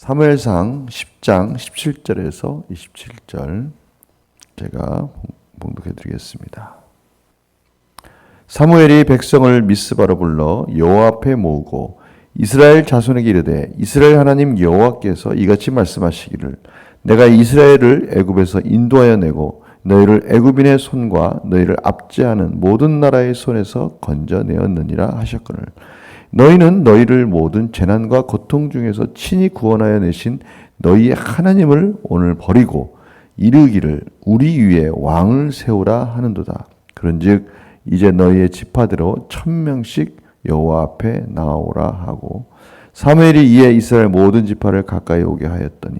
사무엘상 10장 17절에서 27절 제가 봉독해 드리겠습니다. 사무엘이 백성을 미스바로 불러 여호와 앞에 모으고 이스라엘 자손에게 이르되 이스라엘 하나님 여호와께서 이같이 말씀하시기를 내가 이스라엘을 애굽에서 인도하여 내고 너희를 애굽인의 손과 너희를 압제하는 모든 나라의 손에서 건져내었느니라 하셨거늘 너희는 너희를 모든 재난과 고통 중에서 친히 구원하여 내신 너희의 하나님을 오늘 버리고 이르기를 우리 위에 왕을 세우라 하는도다. 그런즉 이제 너희의 지파대로 천 명씩 여호와 앞에 나오라 하고 사무엘이 이에 이스라엘 모든 지파를 가까이 오게 하였더니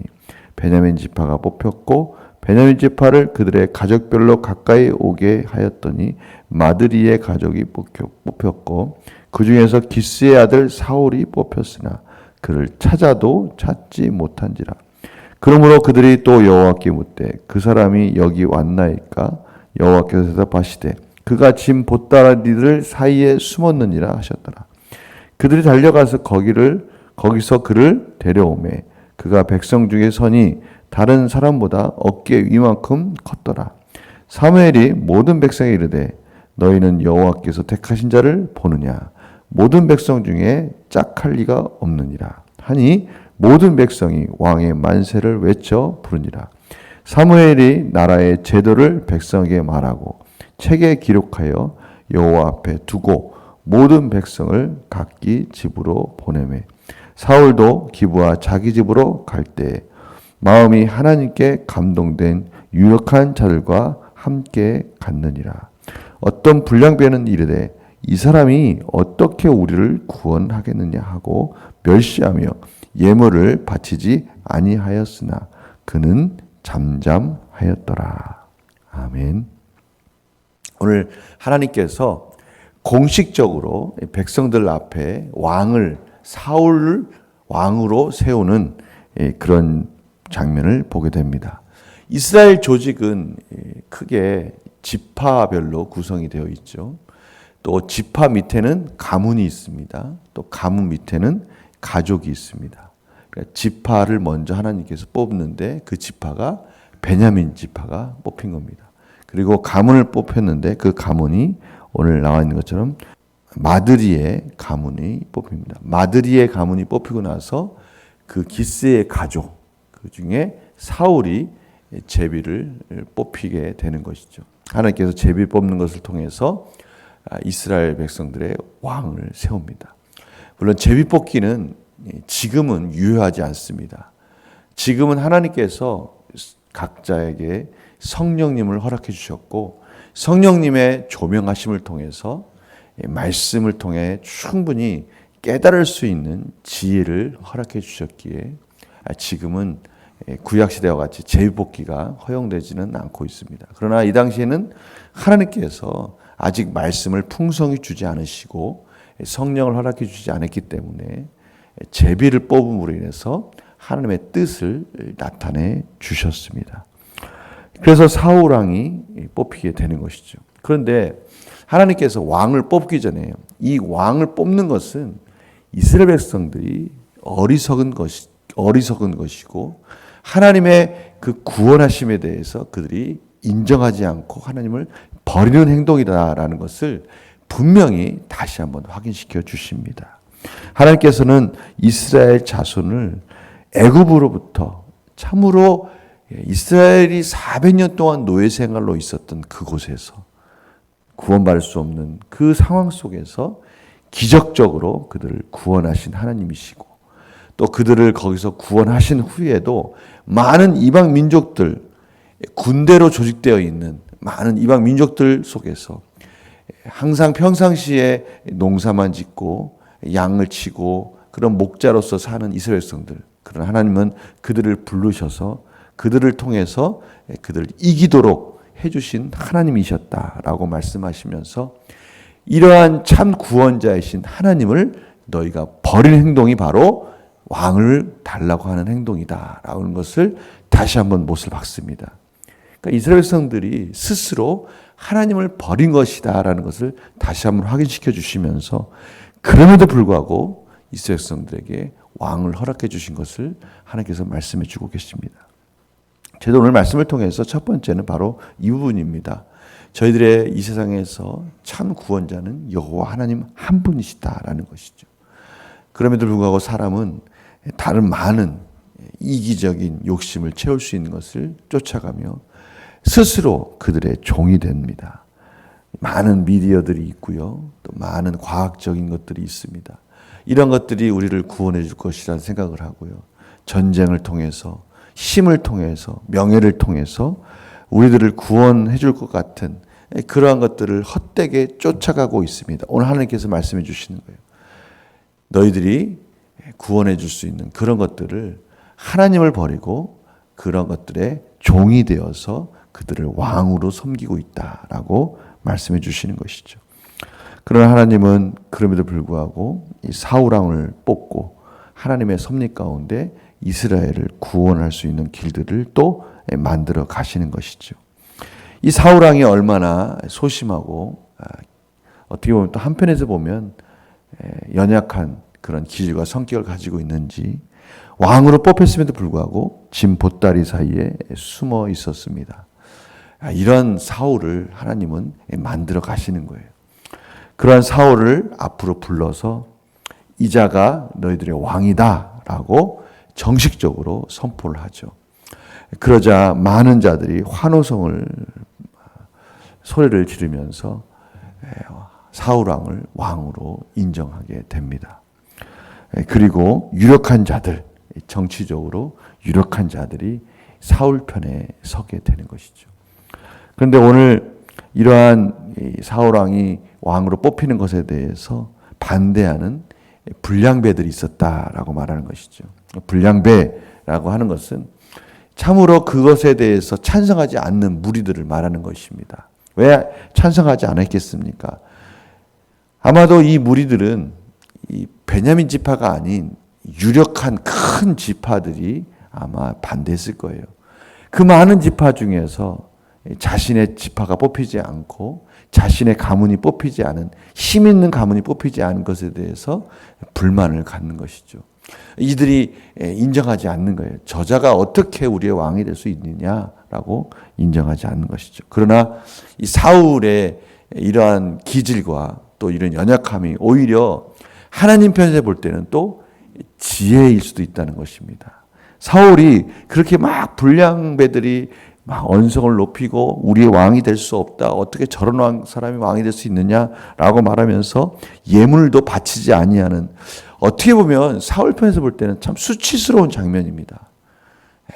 베냐민 지파가 뽑혔고 베냐민 지파를 그들의 가족별로 가까이 오게 하였더니 마드리의 가족이 뽑혔고 그 중에서 기스의 아들 사울이 뽑혔으나 그를 찾아도 찾지 못한지라. 그러므로 그들이 또 여호와께 묻되 그 사람이 여기 왔나이까 여호와께서 대답하시되 그가 짐 보따리들 사이에 숨었느니라 하셨더라. 그들이 달려가서 거기를 거기서 그를 데려오매 그가 백성 중에 선이 다른 사람보다 어깨 위만큼 컸더라. 사무엘이 모든 백성에 이르되 너희는 여호와께서 택하신 자를 보느냐 모든 백성 중에 짝할 리가 없느니라. 하니 모든 백성이 왕의 만세를 외쳐 부르니라. 사무엘이 나라의 제도를 백성에게 말하고 책에 기록하여 여호와 앞에 두고 모든 백성을 각기 집으로 보내매 사울도 기부와 자기 집으로 갈 때 마음이 하나님께 감동된 유력한 자들과 함께 갔느니라. 어떤 불량배는 이르되 이 사람이 어떻게 우리를 구원하겠느냐 하고 멸시하며 예물을 바치지 아니하였으나 그는 잠잠하였더라. 아멘. 오늘 하나님께서 공식적으로 백성들 앞에 왕을 사울을 왕으로 세우는 그런 장면을 보게 됩니다. 이스라엘 조직은 크게 지파별로 구성이 되어 있죠. 또 지파 밑에는 가문이 있습니다. 또 가문 밑에는 가족이 있습니다. 그러니까 지파를 먼저 하나님께서 뽑는데 그 지파가 베냐민 지파가 뽑힌 겁니다. 그리고 가문을 뽑혔는데 그 가문이 오늘 나와 있는 것처럼 마드리의 가문이 뽑힙니다. 마드리의 가문이 뽑히고 나서 그 기스의 가족 그 중에 사울이 제비를 뽑히게 되는 것이죠. 하나님께서 제비 뽑는 것을 통해서 아, 이스라엘 백성들의 왕을 세웁니다. 물론 제비 뽑기는 지금은 유효하지 않습니다. 지금은 하나님께서 각자에게 성령님을 허락해 주셨고 성령님의 조명하심을 통해서 말씀을 통해 충분히 깨달을 수 있는 지혜를 허락해 주셨기에 지금은 구약 시대와 같이 제비뽑기가 허용되지는 않고 있습니다. 그러나 이 당시에는 하나님께서 아직 말씀을 풍성히 주지 않으시고 성령을 허락해 주지 않았기 때문에 제비를 뽑음으로 인해서 하나님의 뜻을 나타내 주셨습니다. 그래서 사울 왕이 뽑히게 되는 것이죠. 그런데 하나님께서 왕을 뽑기 전에 이 왕을 뽑는 것은 이스라엘 백성들이 어리석은 것이 어리석은 것이고 하나님의 그 구원하심에 대해서 그들이 인정하지 않고 하나님을 버리는 행동이다라는 것을 분명히 다시 한번 확인시켜 주십니다. 하나님께서는 이스라엘 자손을 애굽으로부터 참으로 이스라엘이 400년 동안 노예 생활로 있었던 그곳에서 구원받을 수 없는 그 상황 속에서 기적적으로 그들을 구원하신 하나님이시고 또 그들을 거기서 구원하신 후에도 많은 이방 민족들 군대로 조직되어 있는 많은 이방 민족들 속에서 항상 평상시에 농사만 짓고 양을 치고 그런 목자로서 사는 이스라엘 성들 그런 하나님은 그들을 부르셔서 그들을 통해서 그들을 이기도록 해주신 하나님이셨다라고 말씀하시면서 이러한 참 구원자이신 하나님을 너희가 버린 행동이 바로 왕을 달라고 하는 행동이다라는 것을 다시 한번 못을 박습니다. 그러니까 이스라엘 성들이 스스로 하나님을 버린 것이다라는 것을 다시 한번 확인시켜 주시면서 그럼에도 불구하고 이스라엘 성들에게 왕을 허락해 주신 것을 하나님께서 말씀해 주고 계십니다. 저도 오늘 말씀을 통해서 첫 번째는 바로 이 부분입니다. 저희들의 이 세상에서 참 구원자는 여호와 하나님 한 분이시다라는 것이죠. 그럼에도 불구하고 사람은 다른 많은 이기적인 욕심을 채울 수 있는 것을 쫓아가며 스스로 그들의 종이 됩니다. 많은 미디어들이 있고요. 또 많은 과학적인 것들이 있습니다. 이런 것들이 우리를 구원해 줄 것이라는 생각을 하고요. 전쟁을 통해서, 힘을 통해서, 명예를 통해서 우리들을 구원해 줄 것 같은 그러한 것들을 헛되게 쫓아가고 있습니다. 오늘 하나님께서 말씀해 주시는 거예요. 너희들이 구원해 줄 수 있는 그런 것들을 하나님을 버리고 그런 것들의 종이 되어서 그들을 왕으로 섬기고 있다라고 말씀해 주시는 것이죠. 그러나 하나님은 그럼에도 불구하고 이 사우랑을 뽑고 하나님의 섭리 가운데 이스라엘을 구원할 수 있는 길들을 또 만들어 가시는 것이죠. 이 사우랑이 얼마나 소심하고 아, 어떻게 보면 또 한편에서 보면 연약한 그런 기질과 성격을 가지고 있는지 왕으로 뽑혔음에도 불구하고 짐 보따리 사이에 숨어 있었습니다. 아, 이런 사울을 하나님은 만들어 가시는 거예요. 그러한 사울을 앞으로 불러서 이자가 너희들의 왕이다라고 정식적으로 선포를 하죠. 그러자 많은 자들이 환호성을 소리를 지르면서 사울 왕을 왕으로 인정하게 됩니다. 그리고 유력한 자들, 정치적으로 유력한 자들이 사울 편에 서게 되는 것이죠. 그런데 오늘 이러한 사울 왕이 왕으로 뽑히는 것에 대해서 반대하는 불량배들이 있었다라고 말하는 것이죠. 불량배라고 하는 것은 참으로 그것에 대해서 찬성하지 않는 무리들을 말하는 것입니다. 왜 찬성하지 않았겠습니까? 아마도 이 무리들은 이 베냐민 지파가 아닌 유력한 큰 지파들이 아마 반대했을 거예요. 그 많은 지파 중에서 자신의 지파가 뽑히지 않고 자신의 가문이 뽑히지 않은 힘 있는 가문이 뽑히지 않은 것에 대해서 불만을 갖는 것이죠. 이들이 인정하지 않는 거예요. 저자가 어떻게 우리의 왕이 될 수 있느냐라고 인정하지 않는 것이죠. 그러나 이 사울의 이러한 기질과 또 이런 연약함이 오히려 하나님 편에서 볼 때는 또 지혜일 수도 있다는 것입니다. 사울이 그렇게 막 불량배들이 막 언성을 높이고 우리의 왕이 될 수 없다. 어떻게 저런 왕, 사람이 왕이 될 수 있느냐라고 말하면서 예물도 바치지 아니하는 어떻게 보면 사울 편에서 볼 때는 참 수치스러운 장면입니다.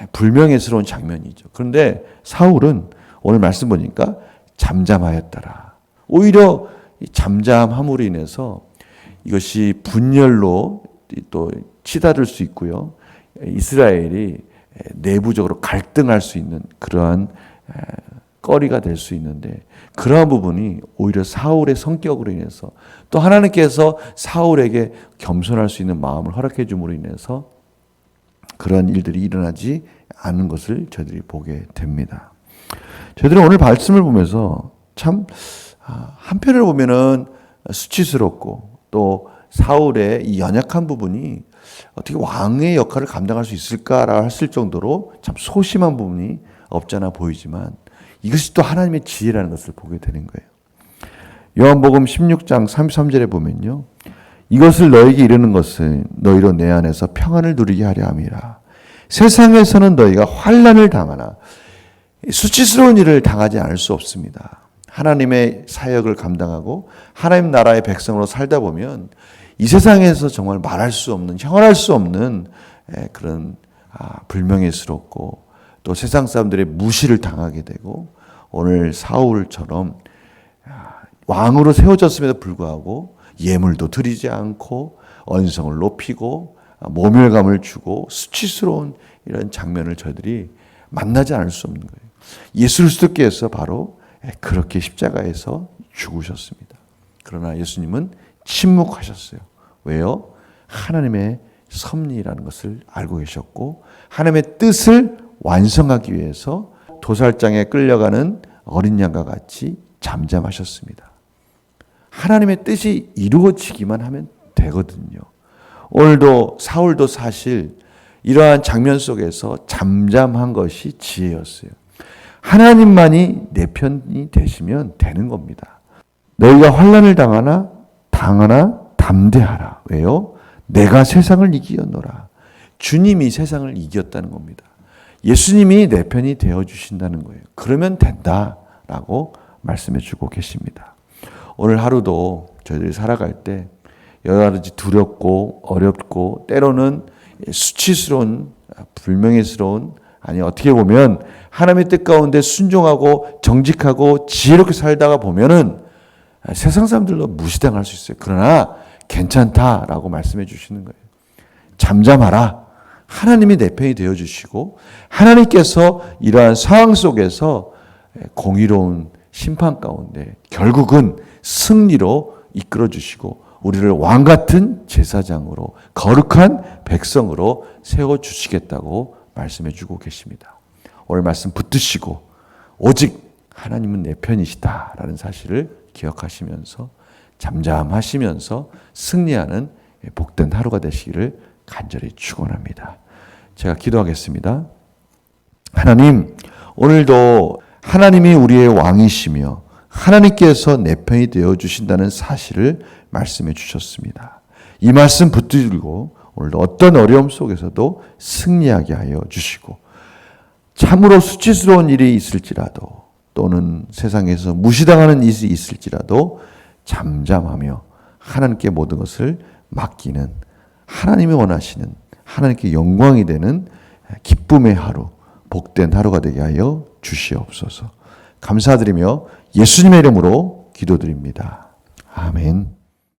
예, 불명예스러운 장면이죠. 그런데 사울은 오늘 말씀 보니까 잠잠하였더라. 오히려 잠잠함으로 인해서 이것이 분열로 또 치달을 수 있고요. 이스라엘이 내부적으로 갈등할 수 있는 그러한 거리가 될 수 있는데 그러한 부분이 오히려 사울의 성격으로 인해서 또 하나님께서 사울에게 겸손할 수 있는 마음을 허락해 줌으로 인해서 그런 일들이 일어나지 않은 것을 저희들이 보게 됩니다. 저희들은 오늘 말씀을 보면서 참 아, 한편으로 보면은 수치스럽고 또 사울의 이 연약한 부분이 어떻게 왕의 역할을 감당할 수 있을까라 했을 정도로 참 소심한 부분이 없잖아 보이지만 이것이 또 하나님의 지혜라는 것을 보게 되는 거예요. 요한복음 16장 33절에 보면요. 이것을 너에게 이르는 것은 너희로 내 안에서 평안을 누리게 하려 함이라. 세상에서는 너희가 환란을 당하나 수치스러운 일을 당하지 않을 수 없습니다. 하나님의 사역을 감당하고 하나님 나라의 백성으로 살다 보면 이 세상에서 정말 말할 수 없는 형언할 수 없는 그런 아, 불명예스럽고 또 세상 사람들의 무시를 당하게 되고 오늘 사울처럼 아, 왕으로 세워졌음에도 불구하고 예물도 드리지 않고 언성을 높이고 아, 모멸감을 주고 수치스러운 이런 장면을 저희들이 만나지 않을 수 없는 거예요. 예수 그리스도께서 바로 그렇게 십자가에서 죽으셨습니다. 그러나 예수님은 침묵하셨어요. 왜요? 하나님의 섭리라는 것을 알고 계셨고 하나님의 뜻을 완성하기 위해서 도살장에 끌려가는 어린 양과 같이 잠잠하셨습니다. 하나님의 뜻이 이루어지기만 하면 되거든요. 오늘도 사울도 사실 이러한 장면 속에서 잠잠한 것이 지혜였어요. 하나님만이 내 편이 되시면 되는 겁니다. 너희가 환란을 당하나 당하나 담대하라. 왜요? 내가 세상을 이기었노라. 주님이 세상을 이겼다는 겁니다. 예수님이 내 편이 되어 주신다는 거예요. 그러면 된다라고 말씀해 주고 계십니다. 오늘 하루도 저희들이 살아갈 때 여러 가지 두렵고 어렵고 때로는 수치스러운 불명예스러운 아니 어떻게 보면 하나님의 뜻 가운데 순종하고 정직하고 지혜롭게 살다가 보면은 세상 사람들로 무시당할 수 있어요. 그러나 괜찮다라고 말씀해 주시는 거예요. 잠잠하라. 하나님이 내 편이 되어 주시고 하나님께서 이러한 상황 속에서 공의로운 심판 가운데 결국은 승리로 이끌어 주시고 우리를 왕 같은 제사장으로 거룩한 백성으로 세워 주시겠다고 말씀해 주고 계십니다. 오늘 말씀 붙드시고 오직 하나님은 내 편이시다라는 사실을 기억하시면서 잠잠하시면서 승리하는 복된 하루가 되시기를 간절히 축원합니다. 제가 기도하겠습니다. 하나님, 오늘도 하나님이 우리의 왕이시며 하나님께서 내 편이 되어 주신다는 사실을 말씀해 주셨습니다. 이 말씀 붙들고 오늘도 어떤 어려움 속에서도 승리하게 하여 주시고 참으로 수치스러운 일이 있을지라도 또는 세상에서 무시당하는 일이 있을지라도 잠잠하며 하나님께 모든 것을 맡기는 하나님이 원하시는 하나님께 영광이 되는 기쁨의 하루, 복된 하루가 되게 하여 주시옵소서. 감사드리며 예수님의 이름으로 기도드립니다. 아멘.